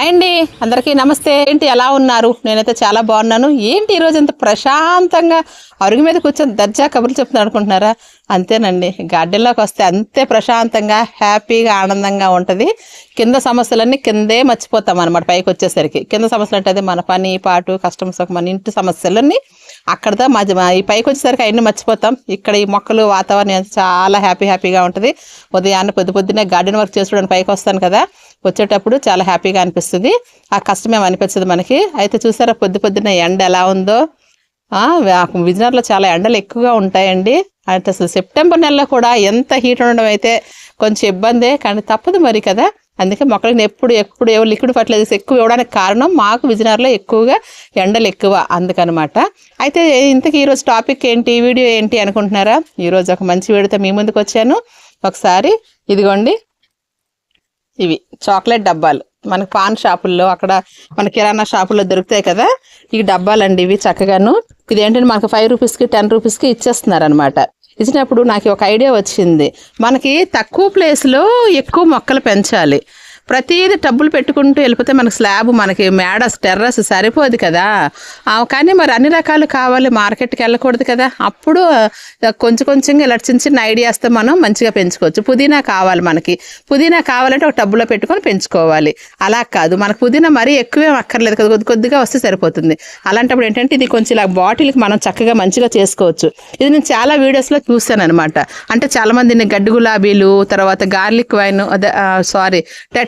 అండి అందరికీ నమస్తే. ఏంటి ఎలా ఉన్నారు? నేనైతే చాలా బాగున్నాను. ఏంటి ఈరోజు ఇంత ప్రశాంతంగా అరుగు మీద కూర్చొని దర్జా కబుర్లు చెప్తున్నా అనుకుంటున్నారా? అంతేనండి. గార్డెన్లోకి వస్తే అంతే ప్రశాంతంగా హ్యాపీగా ఆనందంగా ఉంటుంది. కింద సమస్యలన్నీ కిందే మర్చిపోతాం అనమాట పైకి వచ్చేసరికి. కింద సమస్యలు అంటే అదే మన పని పాటు కస్టమర్స్ మన ఇంటి సమస్యలన్నీ అక్కడతో మధ్య మా- ఈ పైకి వచ్చేసరికి అవన్నీ మర్చిపోతాం. ఇక్కడ ఈ మొక్కలు వాతావరణం చాలా హ్యాపీ హ్యాపీగా ఉంటుంది. ఉదయాన్నే పొద్దు పొద్దున్నే గార్డెన్ వర్క్ చేసుకోవడానికి పైకి వస్తాను కదా. వచ్చేటప్పుడు చాలా హ్యాపీగా అనిపిస్తుంది. ఆ కష్టం ఏమి అనిపించదు మనకి. అయితే చూసారా పొద్దు పొద్దున్న ఎండ ఎలా ఉందో? విజయనగరంలో చాలా ఎండలు ఎక్కువగా ఉంటాయండి. అంటే అసలు సెప్టెంబర్ నెలలో కూడా ఎంత హీట్ ఉండడం అయితే కొంచెం ఇబ్బందే కానీ తప్పదు మరి కదా. అందుకే మొక్కలకి ఎప్పుడు ఎప్పుడు ఎవరు లిక్విడ్ ఫర్టిలైజర్స్ ఎక్కువ ఇవ్వడానికి కారణం మాకు విజయనగరంలో ఎక్కువగా ఎండలు ఎక్కువ అందుకనమాట. అయితే ఇంతకీ ఈరోజు టాపిక్ ఏంటి వీడియో ఏంటి అనుకుంటున్నారా? ఈరోజు ఒక మంచి వీడియోతో మీ ముందుకు వచ్చాను. ఒకసారి ఇదిగోండి ఇవి చాక్లెట్ డబ్బాలు. మనకి పాన్ షాపుల్లో అక్కడ మన కిరాణా షాపుల్లో దొరుకుతాయి కదా ఈ డబ్బాలండి ఇవి చక్కగాను. ఇది ఏంటంటే ఫైవ్ రూపీస్కి టెన్ రూపీస్కి ఇచ్చేస్తున్నారు అనమాట ఇచ్చినప్పుడు నాకు ఒక ఐడియా వచ్చింది. మనకి తక్కువ ప్లేస్లో ఎక్కువ మొక్కలు పెంచాలి. ప్రతిదీ టబ్బులు పెట్టుకుంటూ వెళ్ళిపోతే మనకి స్లాబ్ మనకి మేడ టెర్రస్ సరిపోదు కదా. కానీ మరి అన్ని రకాలు కావాలి మార్కెట్కి వెళ్ళకూడదు కదా. అప్పుడు కొంచెం కొంచెంగా ఇలా చిన్న చిన్న ఐడియాస్తో మనం మంచిగా పెంచుకోవచ్చు. పుదీనా కావాలి మనకి. పుదీనా కావాలంటే ఒక టబ్బులో పెట్టుకొని పెంచుకోవాలి. అలా కాదు. మనకు పుదీనా మరీ ఎక్కువేం అక్కర్లేదు కదా. కొద్ది కొద్దిగా వస్తే సరిపోతుంది. అలాంటప్పుడు ఏంటంటే ఇది కొంచెం ఇలా బాటిల్కి మనం చక్కగా మంచిగా చేసుకోవచ్చు. ఇది నేను చాలా వీడియోస్లో చూశాను అనమాట అంటే చాలామంది గడ్డి గులాబీలు తర్వాత గార్లిక్ వైన్ అదే సారీ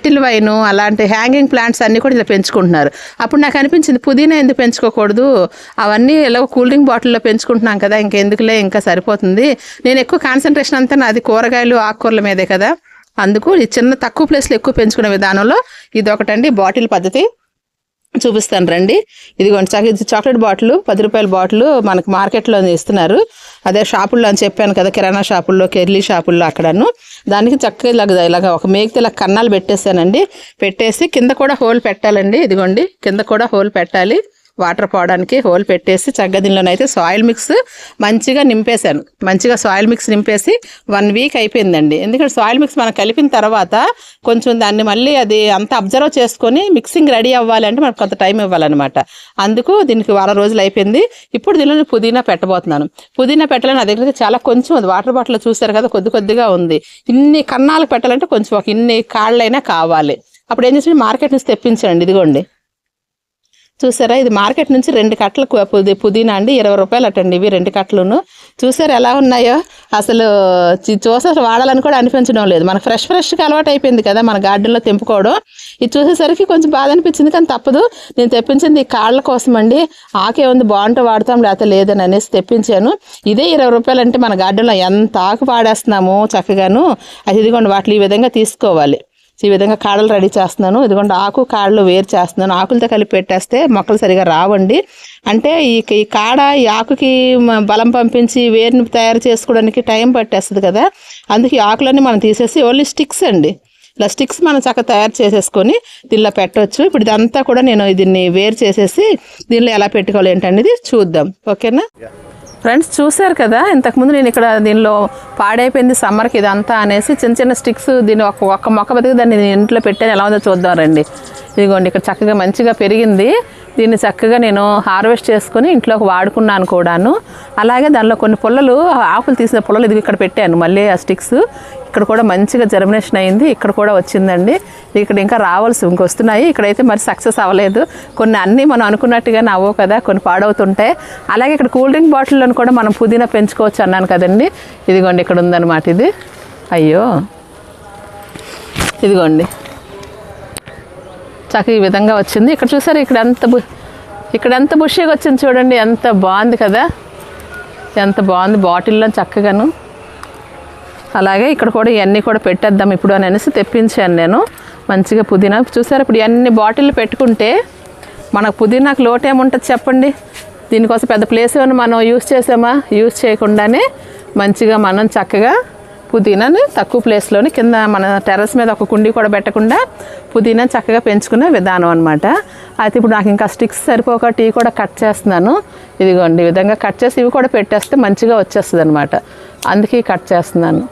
టెటిల్ వైన్ అలాంటి హ్యాంగింగ్ ప్లాంట్స్ అన్నీ కూడా ఇలా పెంచుకుంటున్నారు. అప్పుడు నాకు అనిపించింది పుదీనా ఎందుకు పెంచుకోకూడదు? అవన్నీ ఇలా కూల్ డ్రింక్ బాటిల్లో పెంచుకుంటున్నాం కదా ఇంకెందుకులే ఇంకా సరిపోతుంది. నేను ఎక్కువ కాన్సన్ట్రేషన్ అంతా నాది కూరగాయలు ఆకుకూరల మీదే కదా. అందుకు ఈ చిన్న తక్కువ ప్లేస్లో ఎక్కువ పెంచుకునే విధానంలో ఇది ఒకటండి బాటిల్ పద్ధతి. చూపిస్తాను రండి. ఇదిగోండి చక్క ఇది చాక్లెట్ బాటిల్ పది రూపాయల బాటిల్ మనకు మార్కెట్లో ఇస్తున్నారు. అదే షాపుల్లో అని చెప్పాను కదా కిరాణా షాపుల్లో కెర్లీ షాపుల్లో అక్కడను. దానికి చక్కగా ఇలాగ ఇలాగ ఒక మేకతో ఇలా కన్నాలు పెట్టేసానండి పెట్టేసి కింద కూడా హోల్ పెట్టాలండి. ఇదిగోండి కింద కూడా హోల్ పెట్టాలి. వాటర్ పోవడానికి హోల్ పెట్టేసి చక్కగా దీనిలోనైతే సాయిల్ మిక్స్ మంచిగా నింపేశాను. మంచిగా సాయిల్ మిక్స్ నింపేసి వన్ వీక్ అయిపోయిందండి. ఎందుకంటే సాయిల్ మిక్స్ మనం కలిపిన తర్వాత కొంచెం దాన్ని మళ్ళీ అది అంత అబ్జర్వ్ చేసుకొని మిక్సింగ్ రెడీ అవ్వాలంటే మనకు కొంత టైం ఇవ్వాలన్నమాట. అందుకు దీనికి వారం రోజులు అయిపోయింది. ఇప్పుడు దీనిలో పుదీనా పెట్టబోతున్నాను. పుదీనా పెట్టాలని నా దగ్గర చాలా కొంచెం ఉంది. వాటర్ బాటిల్ చూసారు కదా కొద్ది కొద్దిగా ఉంది. ఇన్ని కన్నాలకు పెట్టాలంటే కొంచెం ఒక ఇన్ని కాళ్ళైనా కావాలి. అప్పుడు ఏం చేసి మార్కెట్ నుంచి తెప్పించండి ఇదిగోండి. చూసారా? ఇది మార్కెట్ నుంచి రెండు కట్టలు పుది పుదీనా అండి ఇరవై రూపాయలు అటండి ఇవి రెండు కట్టలును. చూసారు ఎలా ఉన్నాయో? అసలు చూసారు చూసి అసలు వాడాలని కూడా అనిపించడం లేదు. మనకు ఫ్రెష్ ఫ్రెష్గా అలవాటు అయిపోయింది కదా మన గార్డెన్లో తెంపుకోవడం. ఇది చూసేసరికి కొంచెం బాధ అనిపించింది కానీ తప్పదు. నేను తెప్పించింది ఈ కాళ్ళ కోసం అండి. ఆకే ఉంది బాగుంటే వాడతాం లేకపోతే లేదని అనేసి తెప్పించాను. ఇదే ఇరవై రూపాయలు అంటే మన గార్డెన్లో ఎంత ఆకు వాడేస్తున్నాము చక్కగాను. అది ఇదిగోండి వాటిని ఈ విధంగా తీసుకోవాలి. ఈ విధంగా కాడలు రెడీ చేస్తున్నాను. ఇదిగోండి ఆకు కాడలు వేరు చేస్తున్నాను. ఆకులతో కలిపి పెట్టేస్తే మొక్కలు సరిగా రావండి. అంటే ఈ ఈ కాడ ఈ ఆకుకి బలం పంపించి వేరుని తయారు చేసుకోవడానికి టైం పట్టేస్తుంది కదా. అందుకే ఈ ఆకులన్నీ మనం తీసేసి ఓన్లీ స్టిక్స్ అండి. ఇలా స్టిక్స్ మనం చక్కగా తయారు చేసేసుకొని దీనిలో పెట్టవచ్చు ఇప్పుడు ఇదంతా కూడా నేను దీన్ని వేరు చేసేసి దీనిలో ఎలా పెట్టుకోవాలి ఏంటనేది చూద్దాం. ఓకేనా? ఫ్రెండ్స్ చూశారు కదా ఇంతకుముందు నేను ఇక్కడ దీనిలో పాడైపోయింది సమ్మర్కి ఇదంతా అనేసి చిన్న చిన్న స్టిక్స్ దీన్ని ఒక ఒక్క మొక్క బతికి దాన్ని ఇంట్లో పెట్టాను. ఎలా ఉందో చూద్దాం రండి. ఇదిగోండి ఇక్కడ చక్కగా మంచిగా పెరిగింది. దీన్ని చక్కగా నేను హార్వెస్ట్ చేసుకొని ఇంట్లోకి వాడుకున్నాను కూడాను. అలాగే దానిలో కొన్ని పుల్లలు ఆకులు తీసిన పుల్లలు ఇది ఇక్కడ పెట్టాను. మళ్ళీ ఆ స్టిక్స్ ఇక్కడ కూడా మంచిగా జర్మినేషన్ అయింది. ఇక్కడ కూడా వచ్చిందండి. ఇక్కడ ఇంకా రావాల్సి ఇంక వస్తున్నాయి. ఇక్కడైతే మరి సక్సెస్ అవ్వలేదు. కొన్ని అన్నీ మనం అనుకున్నట్టుగానే అవ్వవు కదా కొన్ని పాడవుతుంటాయి. అలాగే ఇక్కడ కూల్ డ్రింక్ బాటిల్లోని కూడా మనం పుదీనా పెంచుకోవచ్చు అన్నాను కదండి. ఇదిగోండి ఇక్కడ ఉందన్నమాట ఇది. అయ్యో. ఇదిగోండి. చక్కగా ఈ విధంగా వచ్చింది. ఇక్కడ చూసారు ఇక్కడ ఎంత బు ఇక్కడ ఎంత బుషిగా వచ్చింది చూడండి ఎంత బాగుంది కదా. ఎంత బాగుంది బాటిల్లో చక్కగాను. అలాగే ఇక్కడ కూడా ఇవన్నీ కూడా పెట్టేద్దాం ఇప్పుడు అని అనేసి తెప్పించాను నేను. మంచిగా పుదీనా చూసారు ఇప్పుడు ఇవన్నీ బాటిల్ పెట్టుకుంటే మనకు పుదీనాకు లోటు ఏముంటుంది చెప్పండి. దీనికోసం పెద్ద ప్లేస్ ఏమైనా మనం యూస్ చేసామా? యూస్ చేయకుండానే మంచిగా మనం చక్కగా పుదీనాని తక్కువ ప్లేస్లోని కింద మన టెర్రస్ మీద ఒక కుండీ కూడా పెట్టకుండా పుదీనా చక్కగా పెంచుకునే విధానం అనమాట అయితే ఇప్పుడు నాకు ఇంకా స్టిక్స్ సరిపోక టీ కూడా కట్ చేస్తున్నాను. ఇదిగోండి ఈ విధంగా కట్ చేసి ఇవి కూడా పెట్టేస్తే మంచిగా వచ్చేస్తుంది అనమాట అందుకే కట్ చేస్తున్నాను.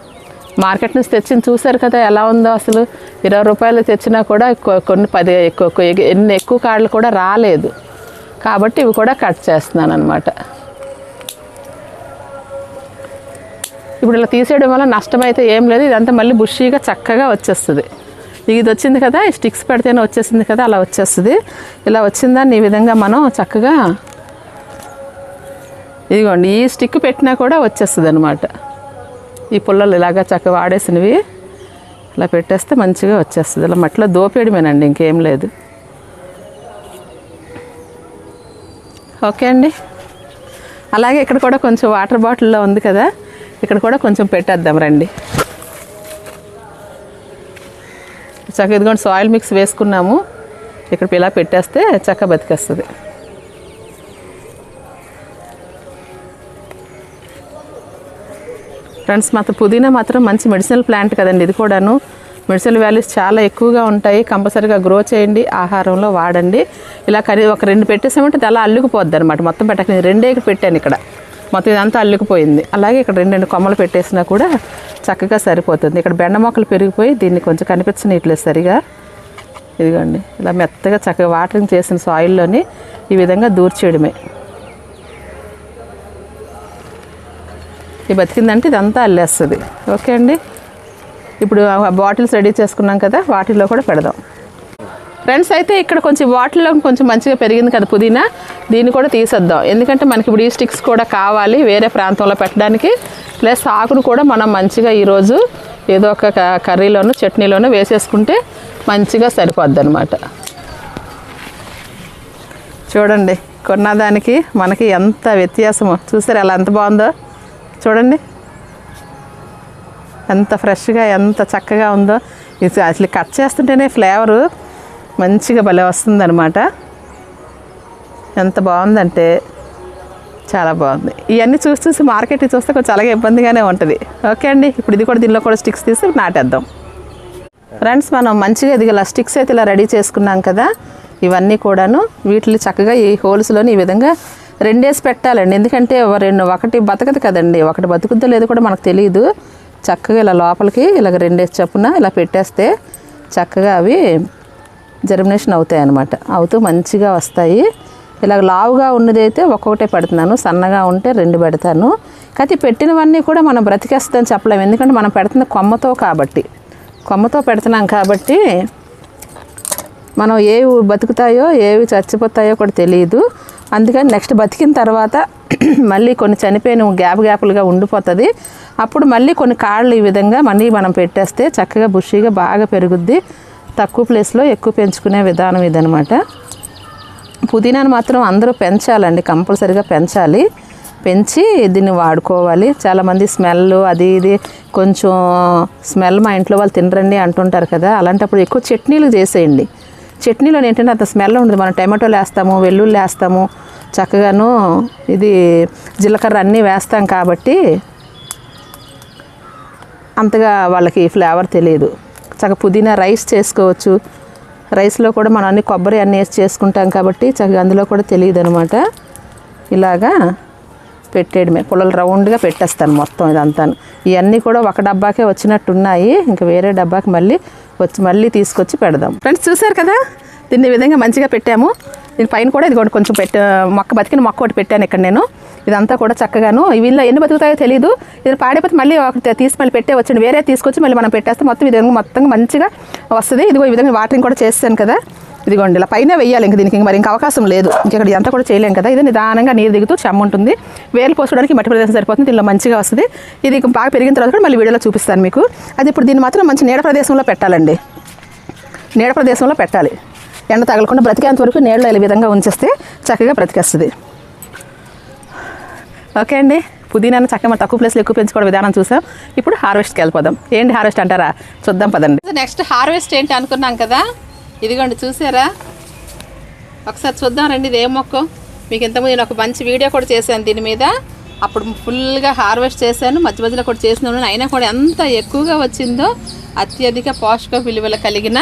మార్కెట్ నుంచి తెచ్చింది చూశారు కదా ఎలా ఉందో అసలు. ఇరవై రూపాయలు తెచ్చినా కూడా కొన్ని పది ఎక్కువ ఎక్కువ- ఎన్ని ఎక్కువ కాళ్ళు కూడా రాలేదు. కాబట్టి ఇవి కూడా కట్ చేస్తున్నాను అనమాట ఇప్పుడు ఇలా తీసేయడం వల్ల నష్టం అయితే ఏం లేదు ఇదంతా మళ్ళీ బుషీగా చక్కగా వచ్చేస్తుంది. ఇది వచ్చింది కదా ఈ స్టిక్స్ పెడితేనే వచ్చేసింది కదా అలా వచ్చేస్తుంది. ఇలా వచ్చిందాన్ని ఈ విధంగా మనం చక్కగా ఇదిగోండి ఈ స్టిక్ పెట్టినా కూడా వచ్చేస్తుంది అనమాట ఈ పుల్లలు ఇలాగా చక్కగా వాడేసినవి ఇలా పెట్టేస్తే మంచిగా వచ్చేస్తుంది. ఇలా మట్టిలో దోపేయడమేనండి ఇంకేం లేదు. ఓకే అండి. అలాగే ఇక్కడ కూడా కొంచెం వాటర్ బాటిల్లో ఉంది కదా ఇక్కడ కూడా కొంచెం పెట్టేద్దాం రండి. చక్కగా ఇదిగోండి సాయిల్ మిక్స్ వేసుకున్నాము. ఇక్కడ ఇలా పెట్టేస్తే చక్క బతికేస్తుంది. ఫ్రెండ్స్ మాత్రం పుదీనా మాత్రం మంచి మెడిసినల్ ప్లాంట్ కదండి. ఇది కూడాను మెడిసినల్ వాల్యూస్ చాలా ఎక్కువగా ఉంటాయి. కంపల్సరీగా గ్రో చేయండి ఆహారంలో వాడండి. ఇలా కర్రీ ఒక రెండు పెట్టేసామంటే అది అలా అల్లుకుపోద్ది అనమాట మొత్తం పెట్టక నేను రెండే పెట్టాను ఇక్కడ. మొత్తం ఇదంతా అల్లుకుపోయింది. అలాగే ఇక్కడ రెండు రెండు కొమ్మలు పెట్టేసినా కూడా చక్కగా సరిపోతుంది. ఇక్కడ బెండ మొక్కలు పెరిగిపోయి దీన్ని కొంచెం కనిపించనట్లేదు సరిగా. ఇదిగోండి ఇలా మెత్తగా చక్కగా వాటరింగ్ చేసిన సాయిల్లోని ఈ విధంగా దూర్చేయడమే. ఇది బతికిందంటే ఇదంతా అల్లేస్తుంది. ఓకే అండి? ఇప్పుడు బాటిల్స్ రెడీ చేసుకున్నాం కదా వాటిల్లో కూడా పెడదాం. ఫ్రెండ్స్ అయితే ఇక్కడ కొంచెం బాటిల్లో కొంచెం మంచిగా పెరిగింది కదా పుదీనా. దీన్ని కూడా తీసేద్దాం. ఎందుకంటే మనకి ఇప్పుడు ఈ స్టిక్స్ కూడా కావాలి వేరే ప్రాంతంలో పెట్టడానికి. ప్లస్ ఆకును కూడా మనం మంచిగా ఈరోజు ఏదో ఒక క- కర్రీలోనూ చట్నీలోనూ వేసేసుకుంటే మంచిగా సరిపోద్ది అనమాట చూడండి కొన్నదానికి మనకి ఎంత వ్యత్యాసమో. చూసారు ఎలా ఎంత బాగుందో? చూడండి. ఎంత ఫ్రెష్గా ఎంత చక్కగా ఉందో. ఇది అసలు కట్ చేస్తుంటేనే ఫ్లేవరు మంచిగా భలే వస్తుందన్నమాట. ఎంత బాగుందంటే చాలా బాగుంది. ఇవన్నీ చూసి చూసి మార్కెట్ చూస్తే కొంచెం అలాగే ఇబ్బందిగానే ఉంటుంది. ఓకే అండి ఇప్పుడు ఇది కూడా దీనిలో కూడా స్టిక్స్ తీసి నాటేద్దాం. ఫ్రెండ్స్ మనం మంచిగా ఇది ఇలా స్టిక్స్ అయితే ఇలా రెడీ చేసుకున్నాం కదా ఇవన్నీ కూడాను వీటిని చక్కగా ఈ హోల్స్లోని ఈ విధంగా రెండేసి పెట్టాలండి. ఎందుకంటే రెండు ఒకటి బతకదు కదండి. ఒకటి బతుకుద్దో లేదో కూడా మనకు తెలియదు చక్కగా ఇలా లోపలికి ఇలాగ రెండేసి చొప్పున ఇలా పెట్టేస్తే చక్కగా అవి జర్మినేషన్ అవుతాయి అన్నమాట. అవుతూ మంచిగా వస్తాయి. ఇలాగ లావుగా ఉన్నదైతే ఒక్కొక్కటే పెడుతున్నాను. సన్నగా ఉంటే రెండు పెడతాను. కాకపోతే పెట్టినవన్నీ కూడా మనం బ్రతికేస్తుందని చెప్పలేము. ఎందుకంటే మనం పెడుతున్న కొమ్మతో కాబట్టి. కొమ్మతో పెడుతున్నాం కాబట్టి మనం ఏవి బతుకుతాయో ఏవి చచ్చిపోతాయో కూడా తెలియదు. అందుకని నెక్స్ట్ బతికిన తర్వాత మళ్ళీ కొన్ని చనిపోయిన గ్యాప్ గ్యాపులుగా ఉండిపోతుంది. అప్పుడు మళ్ళీ కొన్ని కాళ్ళు ఈ విధంగా మళ్ళీ మనం పెట్టేస్తే చక్కగా బుషీగా బాగా పెరుగుద్ది. తక్కువ ప్లేస్లో ఎక్కువ పెంచుకునే విధానం ఇదనమాట పుదీనాను మాత్రం అందరూ పెంచాలండి కంపల్సరిగా పెంచాలి. పెంచి దీన్ని వాడుకోవాలి. చాలామంది స్మెల్ అది ఇది కొంచెం స్మెల్ మా ఇంట్లో వాళ్ళు తినరండి అంటుంటారు కదా అలాంటప్పుడు ఎక్కువ చట్నీలు చేసేయండి. చట్నీలో ఏంటంటే అంత స్మెల్ ఉండదు. మనం టమాటోలు వేస్తాము వెల్లుల్లి వేస్తాము చక్కగాను ఇది జీలకర్ర అన్నీ వేస్తాం కాబట్టి అంతగా వాళ్ళకి ఫ్లేవర్ తెలియదు. చక్కగా పుదీనా రైస్ చేసుకోవచ్చు. రైస్లో కూడా మనం అన్ని కొబ్బరి అన్నీ వేసి చేసుకుంటాం కాబట్టి చక్కగా అందులో కూడా తెలియదు అనమాట ఇలాగా పెట్టేయడమే. పుల్లలు రౌండ్గా పెట్టేస్తాను మొత్తం ఇదంతా. ఇవన్నీ కూడా ఒక డబ్బాకే వచ్చినట్టు ఉన్నాయి ఇంకా వేరే డబ్బాకి మళ్ళీ వచ్చి మళ్ళీ తీసుకొచ్చి పెడదాం. ఫ్రెండ్స్ చూసారు కదా? దీన్ని విధంగా మంచిగా పెట్టాము. దీని పైన కూడా ఇది కూడా కొంచెం పెట్ట మొక్క బతికిన మొక్క ఒకటి పెట్టాను ఇక్కడ నేను. ఇదంతా కూడా చక్కగాను. వీళ్ళు ఎన్ని బతుకుతాయో తెలియదు ఇది పాడైపోతే మళ్ళీ ఒకటి తీసి మళ్ళీ పెట్టే వచ్చండి వేరే తీసుకొచ్చి మళ్ళీ మనం పెట్టేస్తే మొత్తం ఈ విధంగా మొత్తం మంచిగా వస్తుంది. ఇదిగో ఈ విధంగా వాటరింగ్ కూడా చేస్తాను కదా. ఇదిగోండి ఇలా పైన వెయ్యాలి ఇంక దీనికి ఇంక మరి ఇంకా అవకాశం లేదు. ఇంక ఇక్కడ ఇదంతా కూడా చేయలేం కదా. ఇది నిదానంగా నీరు దిగుతూ చెమ్మ ఉంటుంది. వేలు పోసుకోవడానికి మట్టి ప్రదేశం సరిపోతుంది. దీనిలో మంచిగా వస్తుంది. ఇది బాగా పెరిగిన తర్వాత కూడా మళ్ళీ వీడియోలో చూపిస్తాను మీకు. అది ఇప్పుడు దీన్ని మాత్రం మంచి నీడ ప్రదేశంలో పెట్టాలండి. నీడ ప్రదేశంలో పెట్టాలి. ఎండ తగలకుండా బ్రతికేంత వరకు నీళ్ళు ఈ విధంగా ఉంచేస్తే చక్కగా బ్రతికేస్తుంది. ఓకే అండి. పుదీనాను చక్కగా తక్కువ ప్లేస్లో ఎక్కువ పెంచుకోవడం విధానం చూసాం. ఇప్పుడు హార్వెస్ట్కి వెళ్ళిపోదాం. ఏంటి హార్వెస్ట్ అంటారా? చూద్దాం పదండి. నెక్స్ట్ హార్వెస్ట్ ఏంటి అనుకున్నాం కదా? ఇదిగోండి చూసారా? ఒకసారి చూద్దాం రండి ఇది ఏం మొక్క. మీకు ఇంతకుముందు నేను ఒక మంచి వీడియో కూడా చేశాను దీని మీద. అప్పుడు ఫుల్గా హార్వెస్ట్ చేశాను. మధ్య మధ్యలో కూడా చేసినాను అయినా కూడా ఎంత ఎక్కువగా వచ్చిందో అత్యధిక పోషక విలువలు కలిగిన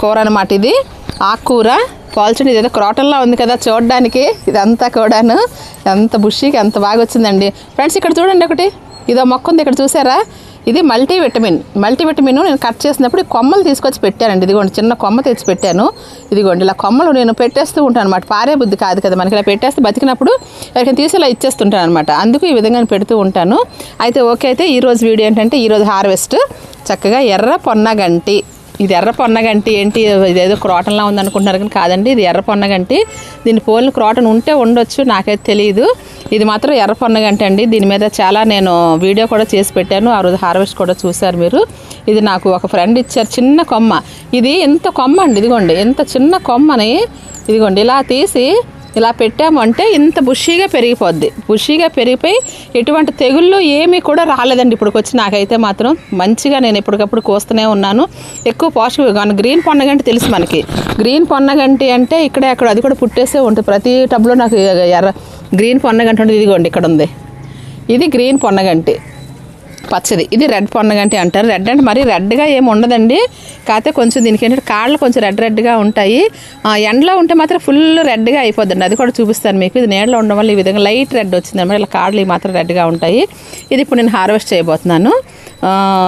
కూర అనమాట ఇది. ఆకుకూర కాల్చండి ఇదేదో క్రోటల్లా ఉంది కదా చూడడానికి. ఇదంతా కూడాను ఎంత బుషికి ఎంత బాగా వచ్చిందండి ఫ్రెండ్స్ ఇక్కడ చూడండి ఒకటి. ఇదో మొక్క ఉంది ఇక్కడ చూసారా? ఇది మల్టీ విటమిన్ మల్టీ విటమిన్ నేను కట్ చేసినప్పుడు ఈ కొమ్మలు తీసుకొచ్చి పెట్టానండి. ఇదిగోండి చిన్న కొమ్మ తెచ్చి పెట్టాను. ఇదిగోండి ఇలా కొమ్మలు నేను పెట్టేస్తూ ఉంటాను అనమాట పారే బుద్ధి కాదు కదా మనకి. ఇలా పెట్టేస్తే బతికినప్పుడు ఎవరికైనా తీసి ఇలా ఇచ్చేస్తుంటాను అనమాట అందుకు ఈ విధంగా పెడుతూ ఉంటాను. అయితే ఓకే అయితే ఈరోజు వీడియో ఏంటంటే ఈరోజు హార్వెస్ట్. చక్కగా ఎర్ర పొన్నగంటి. ఇది ఎర్ర పొన్నగంటి ఏంటి? ఇదేదో క్రోటన్లా ఉందనుకుంటున్నారు కానీ కాదండి ఇది ఎర్ర పొన్నగంటి దీని పోలిన క్రోటన్ ఉంటే ఉండొచ్చు నాకైతే తెలియదు ఇది మాత్రం ఎర్ర పొన్నగంటి అండి. దీని మీద చాలా నేను వీడియో కూడా చేసి పెట్టాను. ఆ రోజు హార్వెస్ట్ కూడా చూశారు మీరు. ఇది నాకు ఒక ఫ్రెండ్ ఇచ్చారు చిన్న కొమ్మ. ఇది ఎంత కొమ్మ అండి ఇదిగోండి. ఎంత చిన్న కొమ్మని ఇదిగోండి ఇలా తీసి ఇలా పెట్టామంటే ఇంత బుషీగా పెరిగిపోద్ది. బుషీగా పెరిగిపోయి ఎటువంటి తెగుళ్ళు ఏమీ కూడా రాలేదండి ఇప్పుడు వచ్చి నాకైతే మాత్రం. మంచిగా నేను ఎప్పటికప్పుడు కోస్తూనే ఉన్నాను. ఎక్కువ పోషక కానీ గ్రీన్ పొన్నగంటి తెలుసు మనకి. గ్రీన్ పొన్నగంటి అంటే ఇక్కడ అక్కడ అది కూడా పుట్టేసే ఉంటుంది. ప్రతి టబ్లో నాకు ఎర్ర గ్రీన్ పొన్నగంటి ఉంటుంది ఇదిగోండి ఇక్కడ ఉంది ఇది గ్రీన్ పొన్నగంటి. పచ్చది. ఇది రెడ్ పొన్నగంటి అంటారు. రెడ్ అంటే మరి రెడ్గా ఏమి ఉండదండి. కాకపోతే కొంచెం దీనికి ఏంటంటే కాళ్ళు కొంచెం రెడ్ రెడ్గా ఉంటాయి. ఎండలో ఉంటే మాత్రం ఫుల్ రెడ్గా అయిపోద్దండి. అది కూడా చూపిస్తాను మీకు. ఇది నీడలో ఉండడం వల్ల ఈ విధంగా లైట్ రెడ్ వచ్చింది అనమాట. ఇలా కాళ్ళు మాత్రం రెడ్గా ఉంటాయి. ఇది ఇప్పుడు నేను హార్వెస్ట్ చేయబోతున్నాను.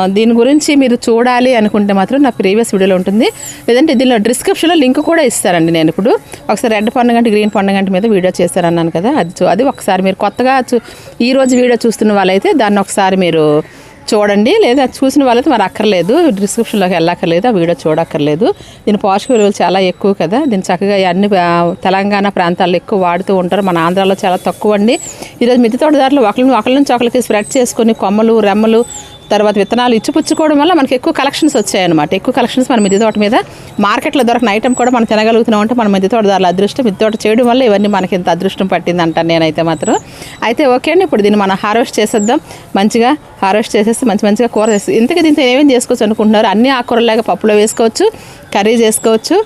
దీని గురించి మీరు చూడాలి అనుకుంటే మాత్రం నా ప్రీవియస్ వీడియోలో ఉంటుంది. లేదంటే దీనిలో డిస్క్రిప్షన్లో లింక్ కూడా ఇస్తారండి నేను ఇప్పుడు. ఒకసారి రెడ్ పండుగంటి గ్రీన్ పండుగంటి మీద వీడియో చేస్తారన్నాను కదా. అది చూ- అది ఒకసారి మీరు కొత్తగా చూ ఈ రోజు వీడియో చూస్తున్న వాళ్ళైతే దాన్ని ఒకసారి మీరు చూడండి. లేదా చూసిన వాళ్ళైతే మరి అక్కర్లేదు. డిస్క్రిప్షన్లోకి వెళ్ళక్కర్లేదు ఆ వీడియో చూడక్కర్లేదు. దీని పోషక విలువలు చాలా ఎక్కువ కదా. దీన్ని చక్కగా అన్ని తెలంగాణ ప్రాంతాల్లో ఎక్కువ వాడుతూ ఉంటారు. మన ఆంధ్రాలో చాలా తక్కువ అండి ఈరోజు మిద్దె తోటదారులు ఒకరి ఒకరి నుంచి ఒకరికి స్ప్రెడ్ చేసుకొని కొమ్మలు రెమ్మలు తర్వాత విత్తనాలు ఇచ్చిపుచ్చుకోవడం వల్ల మనకి ఎక్కువ కలెక్షన్స్ వచ్చాయన్నమాట. ఎక్కువ కలెక్షన్స్ మన మిద్దె తోట మీద మార్కెట్లో దొరకని ఐటమ్ కూడా మనం తినగలుగుతున్నాం అంటే మన మిద్దె తోటదారుల అదృష్టం మిద్దె తోట చేయడం వల్ల ఇవన్నీ మనకి ఇంత అదృష్టం పట్టింది అంటాను నేనైతే మాత్రం. అయితే ఓకే అండి ఇప్పుడు దీన్ని మనం హార్వెస్ట్ చేసేద్దాం. మంచిగా హార్వెస్ట్ చేసేసి మంచి మంచిగా కూర చేసి ఇంతకీ దీంతో ఏమేమి చేసుకోవచ్చు అనుకుంటున్నారు? అన్ని ఆకుకూరలాగా పప్పులో వేసుకోవచ్చు. కర్రీ చేసుకోవచ్చు.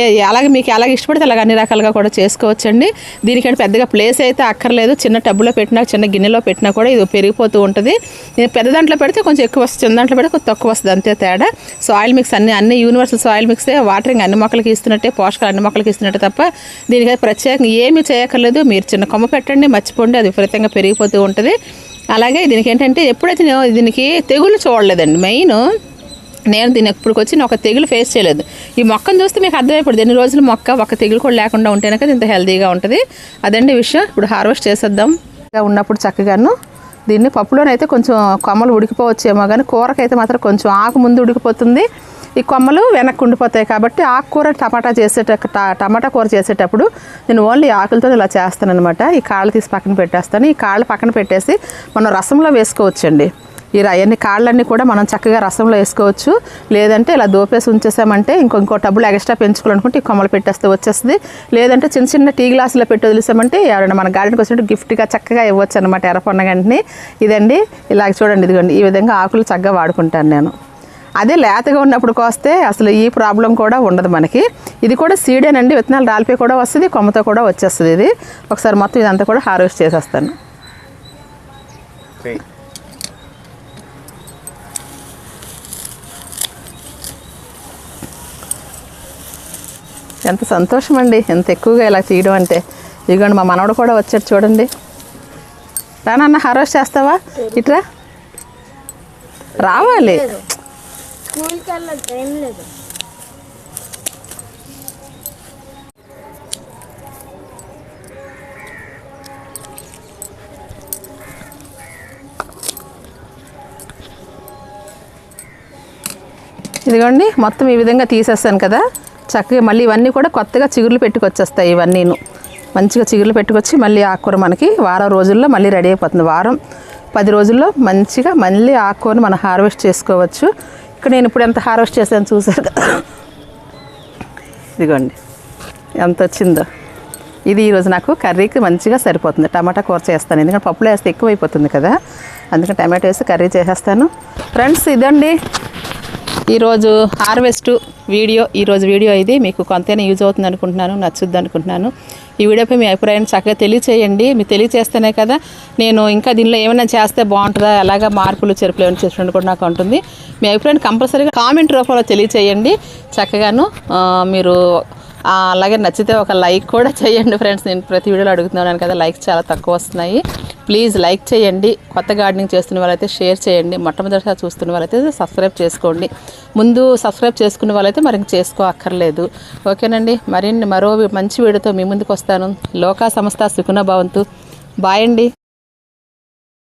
ఏ అలాగే మీకు ఎలాగ ఇష్టపడితే అలాగ అన్ని రకాలుగా కూడా చేసుకోవచ్చు అండి దీనికంటే పెద్దగా ప్లేస్ అయితే అక్కర్లేదు. చిన్న టబ్బులో పెట్టినా చిన్న గిన్నెలో పెట్టినా కూడా ఇది పెరిగిపోతూ ఉంటుంది. నేను పెద్ద దాంట్లో పెడితే కొంచెం ఎక్కువ వస్తుంది చిన్న దాంట్లో పెడితే కొంచెం తక్కువ వస్తుంది అంతే తేడా. సాయిల్ మిక్స్ అన్ని అన్ని యూనివర్సల్ సాయిల్ మిక్సే వాటరింగ్ అన్ని మొక్కలకి ఇస్తున్నట్టే పోషకాలు అన్ని మొక్కలకి ఇస్తున్నట్టే తప్ప దీనికైతే ప్రత్యేకంగా ఏమీ చేయక్కర్లేదు. మీరు చిన్న కొమ్మ పెట్టండి మర్చిపోండి అది విపరీతంగా పెరిగిపోతూ ఉంటుంది. అలాగే దీనికి ఏంటంటే ఎప్పుడైతే నేను దీనికి తెగులు చూడలేదండి. మెయిన్ నేను దీన్ని ఎప్పటికి వచ్చి నేను ఒక తెగులు ఫేస్ చేయలేదు. ఈ మొక్కను చూస్తే మీకు అర్థమైపోతుంది ఎన్ని రోజులు మొక్క ఒక తెగులు కూడా లేకుండా ఉంటేనే కదా ఇంత హెల్తీగా ఉంటుంది. అదండి విషయం. ఇప్పుడు హార్వెస్ట్ చేసేద్దాం. ఇలా ఉన్నప్పుడు చక్కగాను దీన్ని పప్పులోనైతే కొంచెం కొమ్మలు ఉడికిపోవచ్చేమో కానీ కూరకైతే మాత్రం కొంచెం ఆకు ముందు ఉడికిపోతుంది. ఈ కొమ్మలు వెనక్కి ఉండిపోతాయి కాబట్టి ఆకుకూర టమాటా చేసేట టమాటా కూర చేసేటప్పుడు నేను ఓన్లీ ఆకులతో ఇలా చేస్తాను అనమాట ఈ కాళ్ళు తీసి పక్కన పెట్టేస్తాను. ఈ కాళ్ళు పక్కన పెట్టేసి మనం రసంలో వేసుకోవచ్చండి. ఈ అవన్నీ కాళ్ళన్నీ కూడా మనం చక్కగా రసంలో వేసుకోవచ్చు. లేదంటే ఇలా దోపేసి ఉంచేసామంటే ఇంకో ఇంకో టబ్బులు ఎక్స్ట్రా పెంచుకోవాలనుకుంటే ఈ కొమ్మలు పెట్టేస్తే వచ్చేస్తుంది. లేదంటే చిన్న చిన్న టీ గ్లాసులో పెట్టి వదిలేసామంటే ఎవరైనా మన గార్డెన్కి వచ్చినట్టు గిఫ్ట్గా చక్కగా ఇవ్వచ్చు అనమాట ఎర్రపొన్న గంటని. ఇదండి ఇలా చూడండి ఇదిగోండి ఈ విధంగా ఆకులు చక్కగా వాడుకుంటాను నేను. అదే లేతగా ఉన్నప్పుడు కోస్తే అసలు ఈ ప్రాబ్లం కూడా ఉండదు మనకి. ఇది కూడా సీడేనండి విత్తనాలు రాలిపోయి కూడా వస్తుంది కొమ్మతో కూడా వచ్చేస్తుంది ఇది. ఒకసారి మొత్తం ఇదంతా కూడా హార్వెస్ట్ చేసేస్తాను. ఎంత సంతోషం అండి ఎంత ఎక్కువగా ఇలా చేయడం అంటే. ఇదిగోండి మా మనవడు కూడా వచ్చాడు చూడండి. రానన్న హార్వెస్ట్ చేస్తావా? ఇట్రా. రావాలి. ఇదిగోండి మొత్తం ఈ విధంగా తీసేస్తాను కదా. చక్కగా మళ్ళీ ఇవన్నీ కూడా కొత్తగా చిగుర్లు పెట్టుకొచ్చేస్తాయి ఇవన్నీను. మంచిగా చిగుర్లు పెట్టుకొచ్చి మళ్ళీ ఆకుకూర మనకి వారం రోజుల్లో మళ్ళీ రెడీ అయిపోతుంది. వారం పది రోజుల్లో మంచిగా మళ్ళీ ఆకుకూరని మనం హార్వెస్ట్ చేసుకోవచ్చు. ఇక్కడ నేను ఇప్పుడు ఎంత హార్వెస్ట్ చేశాను చూసారు కదా. ఇదిగోండి ఎంత వచ్చిందో. ఇది ఈరోజు నాకు కర్రీకి మంచిగా సరిపోతుంది. టమాటా కూర చేస్తాను. ఎందుకంటే పప్పులో వేస్తే ఎక్కువ అయిపోతుంది కదా. అందుకని టమాటో వేసి కర్రీ చేసేస్తాను. ఫ్రెండ్స్ ఇదండి. ఈరోజు హార్వెస్ట్ వీడియో ఈరోజు వీడియో ఇది. మీకు కొంతైనా యూజ్ అవుతుంది అనుకుంటున్నాను నచ్చుద్ది అనుకుంటున్నాను. ఈ వీడియోపై మీ అభిప్రాయం చక్కగా తెలియచేయండి. మీరు తెలియచేస్తేనే కదా నేను ఇంకా దీనిలో ఏమైనా చేస్తే బాగుంటుందా ఎలాగ మార్పులు చెరుపులు ఏమైనా చేసినట్టు కూడా నాకు ఉంటుంది. మీ అభిప్రాయం కంపల్సరీగా కామెంట్ రూపంలో తెలియచేయండి. చక్కగాను మీరు అలాగే నచ్చితే ఒక లైక్ కూడా చేయండి ఫ్రెండ్స్. నేను ప్రతి వీడియోలో అడుగుతున్నాను కదా లైక్స్ చాలా తక్కువ వస్తున్నాయి. ప్లీజ్ లైక్ చేయండి. కొత్త గార్డెనింగ్ చేస్తున్న వాళ్ళైతే షేర్ చేయండి. మొట్టమొదటిసారి చూస్తున్న వాళ్ళైతే సబ్స్క్రైబ్ చేసుకోండి. ముందు సబ్స్క్రైబ్ చేసుకున్న వాళ్ళైతే మరి ఇంక చేసుకో అక్కర్లేదు ఓకేనండి మరిన్ని మరో మంచి వీడియోతో మీ ముందుకు వస్తాను. లోకా సంస్థ సుఖున భవంతు. బాయ్ అండి.